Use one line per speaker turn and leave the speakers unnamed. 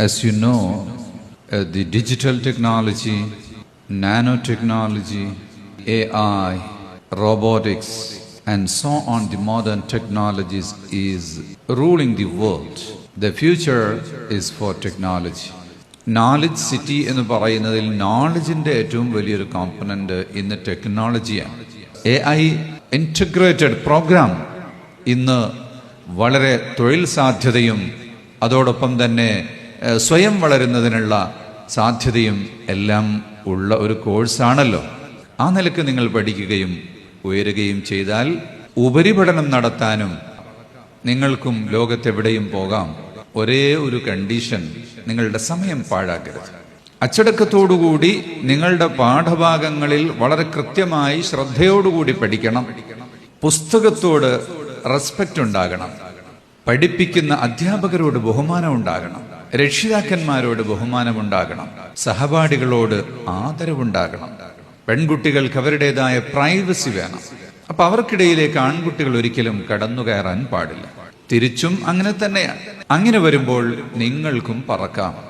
As you know, uh, the digital technology, nanotechnology, AI, robotics, and so on, the modern technologies is ruling the world. The future is for technology. Knowledge city എന്ന് പറയുന്നതിൽ നോളജിന്റെ ഏറ്റവും വലിയൊരു component ഇന്ന് ടെക്നോളജിയാണ് A I integrated program ഇന്ന് വളരെ തൊഴിൽ സാധ്യതയും അതോടൊപ്പം തന്നെ സ്വയം വളരുന്നതിനുള്ള സാധ്യതയും എല്ലാം ഉള്ള ഒരു കോഴ്സാണല്ലോ. ആ നിലയ്ക്ക് നിങ്ങൾ പഠിക്കുകയും ഉയരുകയും ചെയ്താൽ ഉപരിപഠനം നടത്താനും നിങ്ങൾക്കും ലോകത്തെവിടെയും പോകാം. ഒരേ ഒരു കണ്ടീഷൻ നിങ്ങളുടെ സമയം പാഴാക്കരുത്. അച്ചടക്കത്തോടുകൂടി നിങ്ങളുടെ പാഠഭാഗങ്ങളിൽ വളരെ കൃത്യമായി ശ്രദ്ധയോടുകൂടി പഠിക്കണം. പുസ്തകത്തോട് റെസ്പെക്റ്റ് ഉണ്ടാകണം. പഠിപ്പിക്കുന്ന അധ്യാപകരോട് ബഹുമാനം ഉണ്ടാകണം. രക്ഷിതാക്കന്മാരോട് ബഹുമാനമുണ്ടാകണം. സഹപാഠികളോട് ആദരവുണ്ടാകണം. പെൺകുട്ടികൾക്ക് അവരുടേതായ പ്രൈവസി വേണം. അപ്പൊ അവർക്കിടയിലേക്ക് ആൺകുട്ടികൾ ഒരിക്കലും കടന്നു കയറാൻ പാടില്ല. തിരിച്ചും അങ്ങനെ തന്നെയാണ്. അങ്ങനെ വരുമ്പോൾ നിങ്ങൾക്കും പറക്കാം.